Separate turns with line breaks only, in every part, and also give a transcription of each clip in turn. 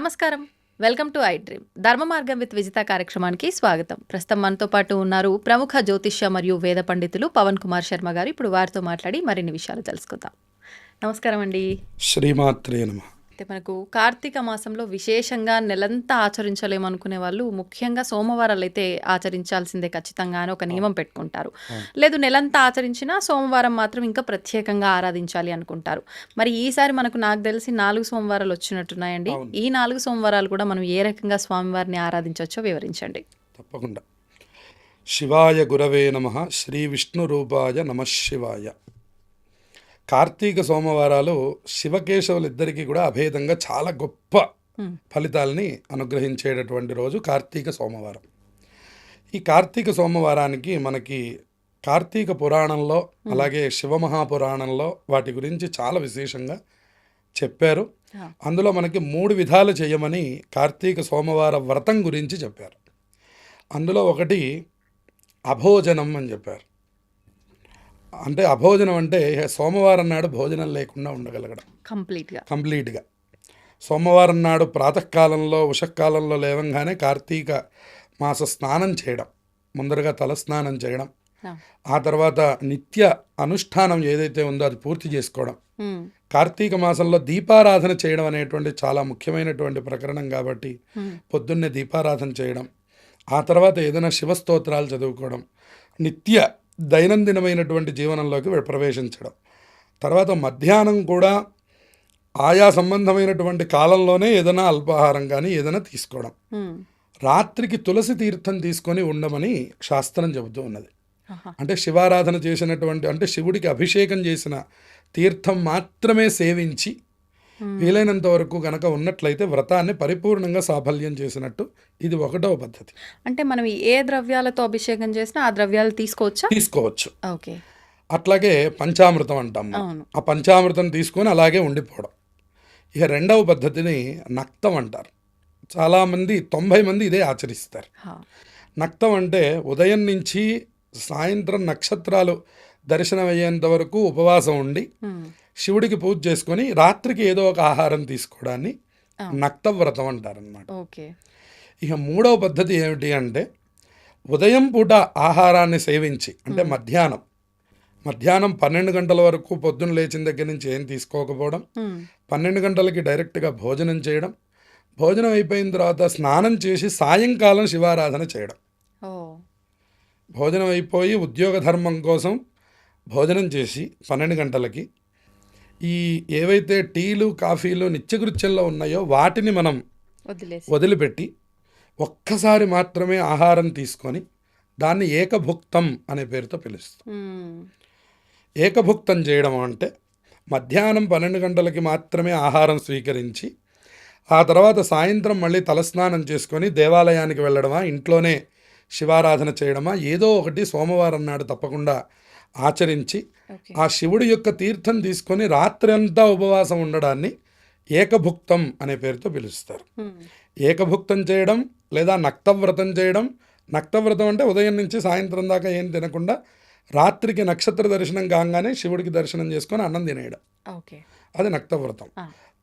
నమస్కారం. Welcome to iDream. ధర్మ మార్గం విత్ విజిత కార్యక్రమానికి స్వాగతం. ప్రస్తుతం మనతో పాటు ఉన్నారు ప్రముఖ జ్యోతిష్య మరియు వేద పండితులు పవన్ కుమార్ శర్మ గారు. ఇప్పుడు వారితో మాట్లాడి మరిన్ని విషయాలు తెలుసుకుందాం. నమస్కారం అండి.
శ్రీమాత్రే నమ.
అయితే మనకు కార్తీక మాసంలో విశేషంగా నెలంతా ఆచరించలేమనుకునే వాళ్ళు ముఖ్యంగా సోమవారాలు అయితే ఆచరించాల్సిందే ఖచ్చితంగా అని ఒక నియమం పెట్టుకుంటారు. లేదు నెలంతా ఆచరించినా సోమవారం మాత్రం ఇంకా ప్రత్యేకంగా ఆరాధించాలి అనుకుంటారు. మరి ఈసారి మనకు నాకు తెలిసి నాలుగు సోమవారాలు వచ్చినట్టున్నాయండి. ఈ నాలుగు సోమవారాలు కూడా మనం ఏ రకంగా స్వామివారిని ఆరాధించవచ్చో వివరించండి.
తప్పకుండా. శివాయ గురవే నమ. శ్రీ విష్ణు రూపాయ నమ శివాయ. కార్తీక సోమవారాలు శివకేశవులిద్దరికీ కూడా అభేదంగా చాలా గొప్ప
Hmm.
ఫలితాల్ని అనుగ్రహించేటటువంటి రోజు కార్తీక సోమవారం. ఈ కార్తీక సోమవారానికి మనకి కార్తీక పురాణంలో అలాగే శివమహాపురాణంలో వాటి గురించి చాలా విశేషంగా చెప్పారు. అందులో మనకి మూడు విధాలు చేయమని కార్తీక సోమవార వ్రతం గురించి చెప్పారు. అందులో ఒకటి అభోజనం అని చెప్పారు. అంటే అభోజనం అంటే సోమవారం నాడు భోజనం లేకుండా ఉండగలగడం.
కంప్లీట్గా.
కంప్లీట్గా. సోమవారం నాడు ప్రాతకాలంలో ఉషకాలంలో లేవంగానే కార్తీక మాస స్నానం చేయడం. ముందరగా తల స్నానం చేయడం. ఆ. తర్వాత నిత్య అనుష్ఠానం ఏదైతే ఉందో అది పూర్తి చేసుకోవడం. కార్తీక మాసంలో దీపారాధన చేయడం అనేటువంటి చాలా ముఖ్యమైనటువంటి ప్రకరణం కాబట్టి పొద్దున్నే దీపారాధన చేయడం. ఆ తర్వాత ఏదైనా శివస్తోత్రాలు చదువుకోవడం. నిత్య దైనందినమైనటువంటి జీవనంలోకి ప్రవేశించడం. తర్వాత మధ్యాహ్నం కూడా ఆయా సంబంధమైనటువంటి కాలంలోనే ఏదైనా అల్పాహారం కానీ ఏదైనా తీసుకోవడం. రాత్రికి తులసి తీర్థం తీసుకొని ఉండమని శాస్త్రం చెబుతూ ఉన్నది. అంటే శివారాధన చేసినటువంటి అంటే శివుడికి అభిషేకం చేసిన తీర్థం మాత్రమే సేవించి వీలైనంత వరకు గనక ఉన్నట్లయితే వ్రతాన్ని పరిపూర్ణంగా సాఫల్యం చేసినట్టు ఇది ఒకటవ పద్ధతి.
అంటే మనం ఏ ద్రవ్యాలతో అభిషేకం చేసినా ఆ ద్రవ్యాలు తీసుకోవచ్చా?
తీసుకోవచ్చు.
ఓకే.
అట్లాగే పంచామృతం అంటాం ఆ పంచామృతం తీసుకొని అలాగే ఉండిపోవడం. ఇక రెండవ పద్ధతిని నక్తం అంటారు. చాలామంది తొంభై మంది ఇదే ఆచరిస్తారు. నక్తం అంటే ఉదయం నుంచి సాయంత్రం నక్షత్రాలు దర్శనం అయ్యేంత వరకు ఉపవాసం ఉండి. శివుడికి పూజ చేసుకొని రాత్రికి ఏదో ఒక ఆహారం తీసుకోవడాన్ని
ఆ.
నక్త వ్రతం అంటారనమాట
ఓకే.
ఇక మూడవ పద్ధతి ఏమిటి అంటే ఉదయం పూట ఆహారాన్ని సేవించి అంటే మధ్యాహ్నం. మధ్యాహ్నం పన్నెండు గంటల వరకు పొద్దున్న లేచిన దగ్గర నుంచి ఏం తీసుకోకపోవడం. పన్నెండు గంటలకి డైరెక్ట్గా భోజనం చేయడం భోజనం అయిపోయిన తర్వాత స్నానం చేసి సాయంకాలం శివారాధన చేయడం. భోజనం అయిపోయి ఉద్యోగ ధర్మం కోసం భోజనం చేసి పన్నెండు గంటలకి ఈ ఏవైతే టీలు కాఫీలు నిత్యకృత్యంలో ఉన్నాయో వాటిని మనం వదిలిపెట్టి ఒక్కసారి మాత్రమే ఆహారం తీసుకొని దాన్ని ఏకభుక్తం అనే పేరుతో పిలుస్తాం. ఏకభుక్తం చేయడం అంటే మధ్యాహ్నం పన్నెండు గంటలకి మాత్రమే ఆహారం స్వీకరించి ఆ తర్వాత సాయంత్రం మళ్ళీ తలస్నానం చేసుకొని దేవాలయానికి వెళ్ళడమా ఇంట్లోనే శివారాధన చేయడమా ఏదో ఒకటి సోమవారం నాడు తప్పకుండా ఆచరించి ఆ శివుడి యొక్క తీర్థం తీసుకొని రాత్రి అంతా ఉపవాసం ఉండడాన్ని ఏకభుక్తం అనే పేరుతో పిలుస్తారు. ఏకభుక్తం చేయడం లేదా నక్తవ్రతం చేయడం నక్తవ్రతం అంటే ఉదయం నుంచి సాయంత్రం దాకా ఏం తినకుండా రాత్రికి నక్షత్ర దర్శనం కాగానే శివుడికి దర్శనం చేసుకొని అన్నం తినేయడం. అది నక్తవ్రతం.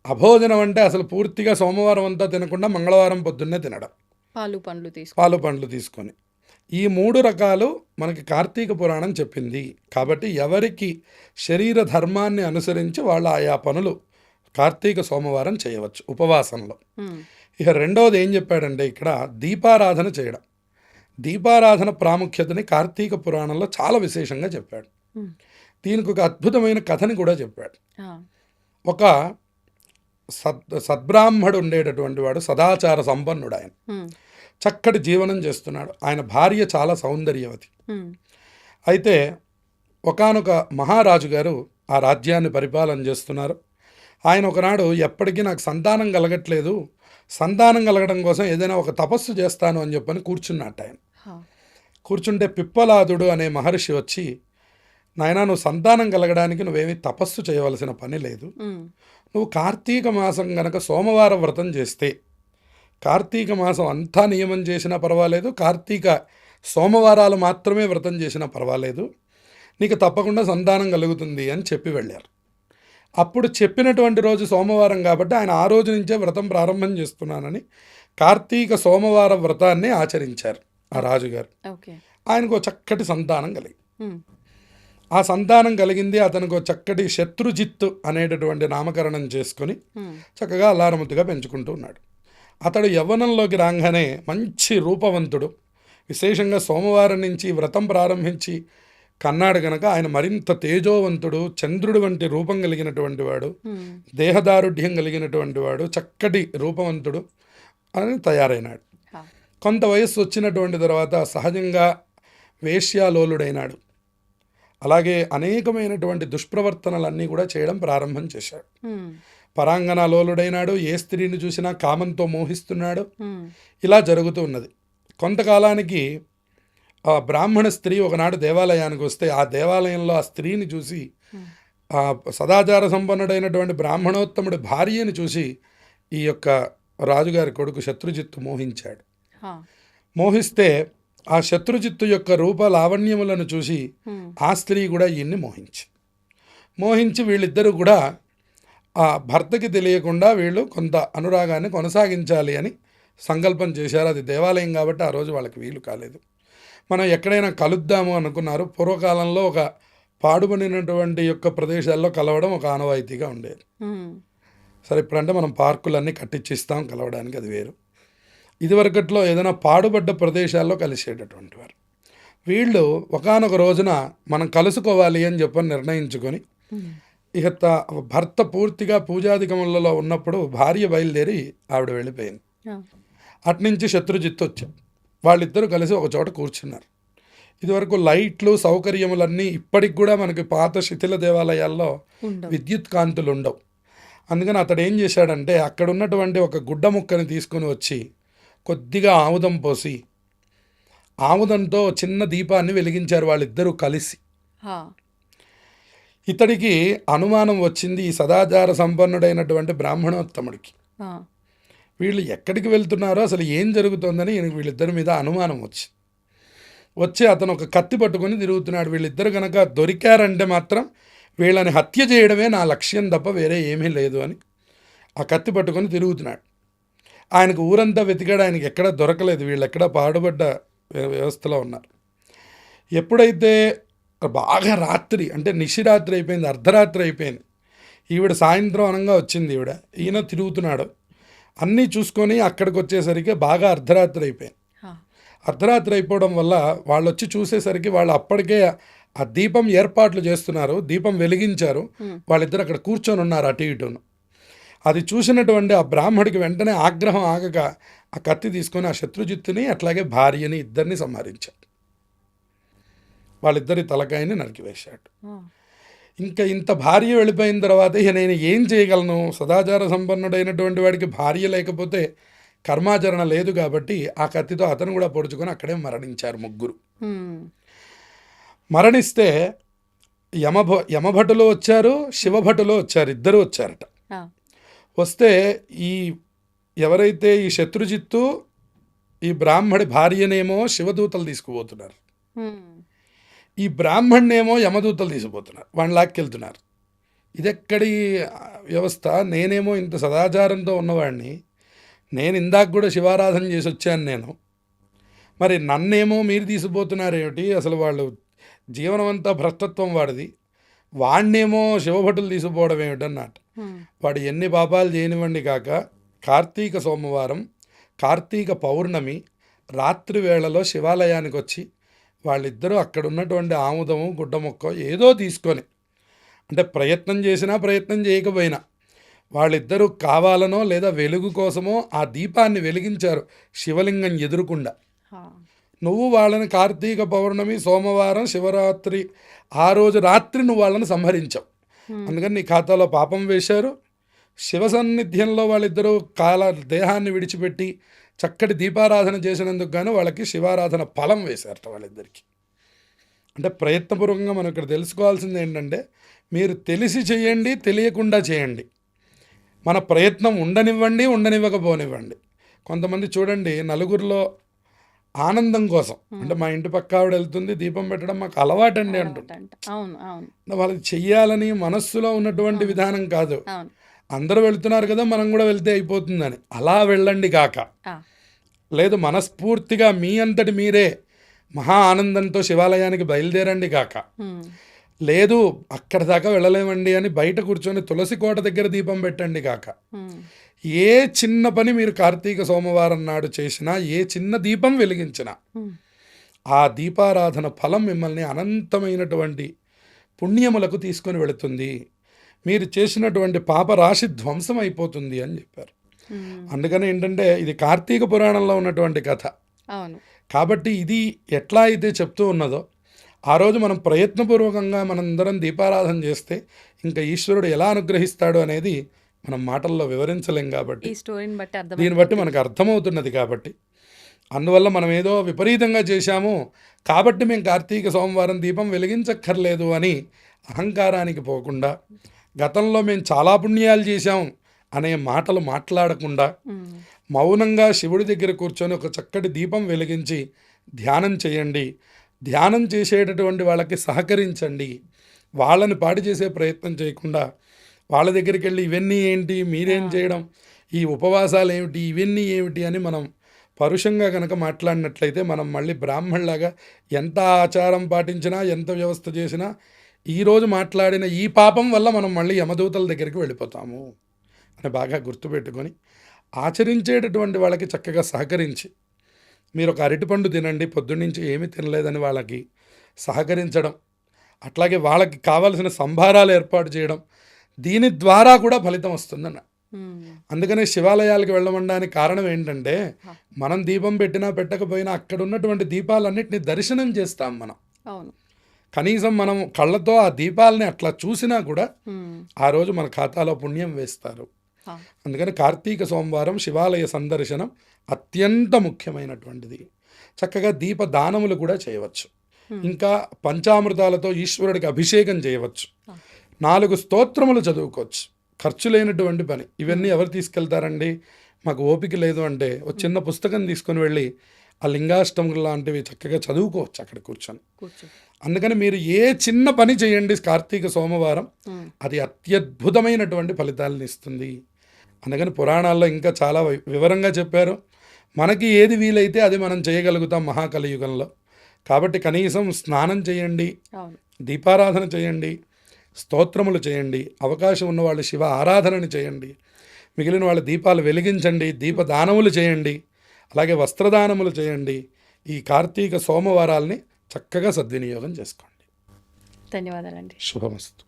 అభోజనం అంటే అసలు పూర్తిగా సోమవారం అంతా తినకుండా మంగళవారం పొద్దున్నే తినడం.
పాలు పండ్లు తీసుకో
పాలు పండ్లు తీసుకొని. ఈ మూడు రకాలు మనకి కార్తీక పురాణం చెప్పింది కాబట్టి ఎవరికి శరీర ధర్మాన్ని అనుసరించి వాళ్ళు ఆయా పనులు కార్తీక సోమవారం చేయవచ్చు ఉపవాసంలో. ఇక రెండవది ఏం చెప్పాడంటే ఇక్కడ దీపారాధన చేయడం దీపారాధన ప్రాముఖ్యతని కార్తీక పురాణంలో చాలా విశేషంగా చెప్పాడు. దీనికి ఒక అద్భుతమైన కథని కూడా చెప్పాడు. ఒక సద్ సద్బ్రాహ్మడు ఉండేటటువంటి వాడు సదాచార సంపన్నుడు ఆయన. చక్కటి జీవనం చేస్తున్నాడు ఆయన భార్య చాలా సౌందర్యవతి. అయితే ఒకానొక మహారాజు గారు ఆ రాజ్యాన్ని పరిపాలన చేస్తున్నారు ఆయన ఒకనాడు ఎప్పటికీ నాకు సంతానం కలగట్లేదు సంతానం కలగడం కోసం ఏదైనా ఒక తపస్సు చేస్తాను అని చెప్పని కూర్చున్నట్టు ఆయన. కూర్చుంటే పిప్పలాదుడు అనే మహర్షి వచ్చి నాయనా నువ్వు సంతానం కలగడానికి నువ్వేమీ తపస్సు చేయవలసిన పని లేదు. నువ్వు కార్తీక మాసం గనక సోమవార వ్రతం చేస్తే కార్తీక మాసం అంతా నియమం చేసినా పర్వాలేదు. కార్తీక సోమవారాలు మాత్రమే వ్రతం చేసినా పర్వాలేదు. నీకు తప్పకుండా సంతానం కలుగుతుంది అని చెప్పి వెళ్ళారు. అప్పుడు చెప్పినటువంటి రోజు సోమవారం కాబట్టి ఆయన ఆ రోజు నుంచే వ్రతం ప్రారంభం చేస్తున్నానని కార్తీక సోమవార వ్రతాన్ని ఆచరించారు ఆ రాజుగారు. ఆయనకు చక్కటి సంతానం కలిగి ఆ సంతానం కలిగింది. అతనికి ఒక చక్కటి శత్రుజిత్తు అనేటటువంటి నామకరణం చేసుకొని చక్కగా అల్లారముద్దుగా పెంచుకుంటూ ఉన్నాడు. అతడు యవ్వనంలోకి రాగానే మంచి రూపవంతుడు. విశేషంగా సోమవారం నుంచి వ్రతం ప్రారంభించి కన్నాడు గనక ఆయన మరింత తేజోవంతుడు చంద్రుడి వంటి రూపం కలిగినటువంటి వాడు
ఉమ్,
దేహదారుఢ్యం కలిగినటువంటి వాడు చక్కటి రూపవంతుడు అని తయారైనాడు. కొంత వయస్సు వచ్చినటువంటి తర్వాత సహజంగా వేశ్యాలోలుడైనాడు. అలాగే అనేకమైనటువంటి దుష్ప్రవర్తనలన్నీ కూడా చేయడం ప్రారంభం చేశాడు.
ఉమ్,
పరాంగణలోలుడైనాడు ఏ స్త్రీని చూసినా కామంతో మోహిస్తున్నాడు. ఇలా జరుగుతూ ఉన్నది. కొంతకాలానికి ఆ బ్రాహ్మణ స్త్రీ ఒకనాడు దేవాలయానికి వస్తే ఆ దేవాలయంలో ఆ స్త్రీని చూసి ఆ సదాచార సంపన్నుడైనటువంటి బ్రాహ్మణోత్తముడి భార్యని చూసి ఈ యొక్క రాజుగారి కొడుకు శత్రుజిత్తు మోహించాడు. మోహిస్తే ఆ శత్రుజిత్తు యొక్క రూప లావణ్యములను చూసి ఆ స్త్రీ కూడా ఈయన్ని మోహించి మోహించి వీళ్ళిద్దరూ కూడా ఆ భర్తకి తెలియకుండా వీళ్ళు కొంత అనురాగాన్ని కొనసాగించాలి అని సంకల్పం చేశారు. అది దేవాలయం కాబట్టి ఆ రోజు వాళ్ళకి వీలు కాలేదు. మనం ఎక్కడైనా కలుద్దాము అనుకున్నారు. పూర్వకాలంలో ఒక పాడుబడినటువంటి యొక్క ప్రదేశాల్లో కలవడం ఒక ఆనవాయితీగా ఉండేది. సరే ఇప్పుడంటే మనం పార్కులన్నీ కట్టించిస్తాం కలవడానికి అది వేరు. ఇదివరకట్లో ఏదైనా పాడుబడ్డ ప్రదేశాల్లో కలిసేటటువంటి వారు. వీళ్ళు ఒకానొక రోజున మనం కలుసుకోవాలి అని చెప్పని నిర్ణయించుకొని ఇక భర్త పూర్తిగా పూజాధికములలో ఉన్నప్పుడు భార్య బయలుదేరి ఆవిడ వెళ్ళిపోయింది. అట్నుంచి శత్రుజిత్తు వచ్చాం వాళ్ళిద్దరూ కలిసి ఒక చోట కూర్చున్నారు. ఇదివరకు లైట్లు సౌకర్యములన్నీ ఇప్పటికి కూడా మనకి పాత శిథిల దేవాలయాల్లో విద్యుత్ కాంతులు ఉండవు. అందుకని అతడు ఏం చేశాడంటే అక్కడ ఉన్నటువంటి ఒక గుడ్డ ముక్కని తీసుకుని వచ్చి కొద్దిగా ఆముదం పోసి ఆముదంతో చిన్న దీపాన్ని వెలిగించారు వాళ్ళిద్దరూ కలిసి. ఇతడికి అనుమానం వచ్చింది ఈ సదాచార సంపన్నుడైనటువంటి బ్రాహ్మణోత్తముడికి. వీళ్ళు ఎక్కడికి వెళ్తున్నారో అసలు ఏం జరుగుతోందని వీళ్ళిద్దరి మీద అనుమానం వచ్చి వచ్చి అతను ఒక కత్తి పట్టుకొని తిరుగుతున్నాడు. వీళ్ళిద్దరు కనుక దొరికారంటే మాత్రం వీళ్ళని హత్య చేయడమే నా లక్ష్యం తప్ప వేరే ఏమీ లేదు అని ఆ కత్తి పట్టుకొని తిరుగుతున్నాడు. ఆయనకు ఊరంతా వెతికాడు. ఆయనకి ఎక్కడా దొరకలేదు. వీళ్ళు ఎక్కడ పాడుబడ్డ వ్య- వ్యవస్థలో ఉన్నారు. ఎప్పుడైతే బాగా రాత్రి అంటే నిశిరాత్రి అయిపోయింది అర్ధరాత్రి అయిపోయింది. ఈవిడ సాయంత్రం అనంగా వచ్చింది ఈవిడ. ఈయన తిరుగుతున్నాడు. అన్నీ చూసుకొని అక్కడికి వచ్చేసరికి బాగా అర్ధరాత్రి అయిపోయింది. అర్ధరాత్రి అయిపోవడం వల్ల వాళ్ళు వచ్చి చూసేసరికి వాళ్ళు అప్పటికే ఆ దీపం ఏర్పాట్లు చేస్తున్నారు దీపం వెలిగించారు. వాళ్ళిద్దరు అక్కడ కూర్చొని ఉన్నారు అటు ఇటును అది చూసినటువంటి ఆ బ్రాహ్మడికి వెంటనే ఆగ్రహం ఆగక ఆ కత్తి తీసుకొని ఆ శత్రుజిత్తుని అట్లాగే భార్యని ఇద్దరిని సంహరించాడు వాళ్ళిద్దరి తలకాయని నరికివేశాడు. ఇంకా ఇంత భార్య వెళ్ళిపోయిన తర్వాత ఇక నేను ఏం చేయగలను? సదాచార సంపన్నుడైనటువంటి వాడికి భార్య లేకపోతే కర్మాచరణ లేదు కాబట్టి ఆ కత్తితో అతను కూడా పొడుచుకొని అక్కడే మరణించారు ముగ్గురు. మరణిస్తే యమభ యమభటులు వచ్చారు శివభటులు వచ్చారు ఇద్దరు వచ్చారట. వస్తే ఈ ఎవరైతే ఈ శత్రుజిత్తు ఈ బ్రాహ్మడి భార్యనేమో శివదూతలు తీసుకుపోతున్నారు. ఈ బ్రాహ్మణ్ణేమో యమదూతలు తీసుకుపోతున్నారు వాడిని లాక్కెళ్తున్నారు ఇదెక్కడి వ్యవస్థ? నేనేమో ఇంత సదాచారంతో ఉన్నవాడిని నేను ఇందాక కూడా శివారాధన చేసి వచ్చాను నేను. మరి నన్నేమో మీరు తీసుకుపోతున్నారేమిటి? అసలు వాళ్ళు జీవనం అంతా భ్రష్టత్వం వాడిది. వాణ్ణేమో శివభటులు తీసుకుపోవడం ఏమిటన్నట్టు వాడు ఎన్ని పాపాలు చేయనివ్వండి కాక కార్తీక సోమవారం కార్తీక పౌర్ణమి రాత్రి వేళలో శివాలయానికి వచ్చి వాళ్ళిద్దరూ అక్కడ ఉన్నటువంటి ఆముదము గుడ్డ మొక్క ఏదో తీసుకొని అంటే ప్రయత్నం చేసినా ప్రయత్నం చేయకపోయినా వాళ్ళిద్దరూ కావాలనో లేదా వెలుగు కోసమో ఆ దీపాన్ని వెలిగించారు శివలింగం ఎదురుకుండా. నువ్వు వాళ్ళని కార్తీక పౌర్ణమి సోమవారం శివరాత్రి ఆ రోజు రాత్రి నువ్వు వాళ్ళని సంహరించావు. అందుకని నీ ఖాతాలో పాపం వేశారు. శివ సన్నిధ్యంలో వాళ్ళిద్దరూ కాల దేహాన్ని విడిచిపెట్టి చక్కటి దీపారాధన చేసినందుకు గాను వాళ్ళకి శివారాధన ఫలం వేశారట వాళ్ళిద్దరికి. అంటే ప్రయత్నపూర్వకంగా మనం ఇక్కడ తెలుసుకోవాల్సింది ఏంటంటే మీరు తెలిసి చేయండి తెలియకుండా చేయండి. మన ప్రయత్నం ఉండనివ్వండి ఉండనివ్వకపోనివ్వండి. కొంతమంది చూడండి నలుగురిలో ఆనందం కోసం. అంటే మా ఇంటి పక్క ఆవిడ వెళ్తుంది దీపం పెట్టడం మాకు అలవాటండి అంటుంది.
అంట. అవును అవును.
వాళ్ళకి చెయ్యాలని మనస్సులో ఉన్నటువంటి విధానం కాదు. అందరూ వెళ్తున్నారు కదా మనం కూడా వెళ్తే అయిపోతుందని. అలా వెళ్ళండి కాక. లేదు మనస్ఫూర్తిగా మీ అంతటి మీరే మహా ఆనందంతో శివాలయానికి బయలుదేరండి కాక. లేదు అక్కడ దాకా వెళ్ళలేమండి అని బయట కూర్చొని తులసి కోట దగ్గర దీపం పెట్టండి కాక. ఏ చిన్న పని మీరు కార్తీక సోమవారం నాడు చేసినా ఏ చిన్న దీపం వెలిగించినా ఆ దీపారాధన ఫలం మిమ్మల్ని అనంతమైనటువంటి పుణ్యములకు తీసుకొని వెళుతుంది. మీరు చేసినటువంటి పాప రాశి ధ్వంసం అయిపోతుంది అని చెప్పారు. అందుకని ఏంటంటే ఇది కార్తీక పురాణంలో ఉన్నటువంటి కథ.
అవును.
కాబట్టి ఇది ఎట్లా అయితే చెప్తూ ఉన్నదో ఆ రోజు మనం ప్రయత్నపూర్వకంగా మనందరం దీపారాధన చేస్తే ఇంకా ఈశ్వరుడు ఎలా అనుగ్రహిస్తాడు అనేది మనం మాటల్లో వివరించలేం కాబట్టి దీన్ని బట్టి మనకు అర్థమవుతున్నది కాబట్టి. అందువల్ల మనం ఏదో విపరీతంగా చేశాము కాబట్టి మేము కార్తీక సోమవారం దీపం వెలిగించక్కర్లేదు అని అహంకారానికి పోకుండా గతంలో మేము చాలా పుణ్యాలు చేశాం అనే మాటలు మాట్లాడకుండా మౌనంగా శివుడి దగ్గర కూర్చొని ఒక చక్కటి దీపం వెలిగించి ధ్యానం చేయండి. ధ్యానం చేసేటటువంటి వాళ్ళకి సహకరించండి. వాళ్ళని పాడు చేసే ప్రయత్నం చేయకుండా వాళ్ళ దగ్గరికి వెళ్ళి ఇవన్నీ ఏంటి మీరేం చేయడం ఈ ఉపవాసాలు ఏమిటి ఇవన్నీ ఏమిటి అని మనం పరుషంగా కనుక మాట్లాడినట్లయితే మనం మళ్ళీ బ్రాహ్మణులాగా ఎంత ఆచారం పాటించినా ఎంత వ్యవస్థ చేసినా ఈరోజు మాట్లాడిన ఈ పాపం వల్ల మనం మళ్ళీ యమదూతల దగ్గరికి వెళ్ళిపోతాము అని బాగా గుర్తుపెట్టుకొని ఆచరించేటటువంటి వాళ్ళకి చక్కగా సహకరించి మీరు ఒక అరటిపండు తినండి పొద్దున్నుంచి ఏమీ తినలేదని వాళ్ళకి సహకరించడం అట్లాగే వాళ్ళకి కావలసిన సంభారాలు ఏర్పాటు చేయడం దీని ద్వారా కూడా ఫలితం వస్తుందన్న. అందుకనే శివాలయాలకు వెళ్ళమనడానికి కారణం ఏంటంటే మనం దీపం పెట్టినా పెట్టకపోయినా అక్కడ ఉన్నటువంటి దీపాలన్నిటిని దర్శనం చేస్తాం మనం.
అవును.
కనీసం మనం కళ్ళతో ఆ దీపాలని అట్లా చూసినా కూడా ఆ రోజు మన ఖాతాలో పుణ్యం వేస్తారు. అందుకని కార్తీక సోమవారం శివాలయ సందర్శనం అత్యంత ముఖ్యమైనటువంటిది. చక్కగా దీప దానములు కూడా చేయవచ్చు. ఇంకా పంచామృతాలతో ఈశ్వరుడికి అభిషేకం చేయవచ్చు. నాలుగు స్తోత్రములు చదువుకోవచ్చు. ఖర్చు లేనటువంటి పని. ఇవన్నీ ఎవరు తీసుకెళ్తారండి? మాకు ఓపిక లేదు అంటే ఒక చిన్న పుస్తకం తీసుకొని వెళ్ళి ఆ లింగాష్టములు లాంటివి చక్కగా చదువుకోవచ్చు అక్కడ కూర్చొని.
కూర్చో.
అందుకని మీరు ఏ చిన్న పని చేయండి కార్తీక సోమవారం అది అత్యద్భుతమైనటువంటి ఫలితాలను ఇస్తుంది. అందుకని పురాణాల్లో ఇంకా చాలా వివరంగా చెప్పారు. మనకి ఏది వీలైతే అది మనం చేయగలుగుతాం మహాకలియుగంలో. కాబట్టి కనీసం స్నానం చేయండి దీపారాధన చేయండి స్తోత్రములు చేయండి అవకాశం ఉన్న వాళ్ళు శివ ఆరాధనని చేయండి మిగిలిన వాళ్ళ దీపాలు వెలిగించండి దీపదానములు చేయండి అలాగే వస్త్రదానములు చేయండి ఈ కార్తీక సోమవారాల్ని చక్కగా సద్వినియోగం చేసుకోండి
ధన్యవాదాలండి
శుభమస్తు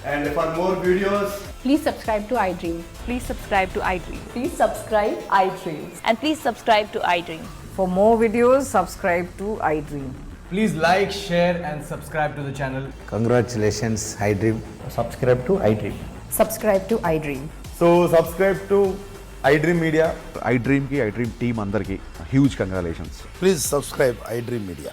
And for more videos,
Please subscribe to iDream.
Please subscribe to iDream.
Please subscribe iDream.
And please subscribe to iDream.
For more videos, subscribe to iDream.
please like, share, and subscribe to the channel.
Congratulations, iDream.
Subscribe to iDream.
Subscribe to iDream.
So, subscribe to iDream Media.
ఐ డ్రీమ్కి iDream team అందరికీ huge congratulations
Please subscribe iDream Media.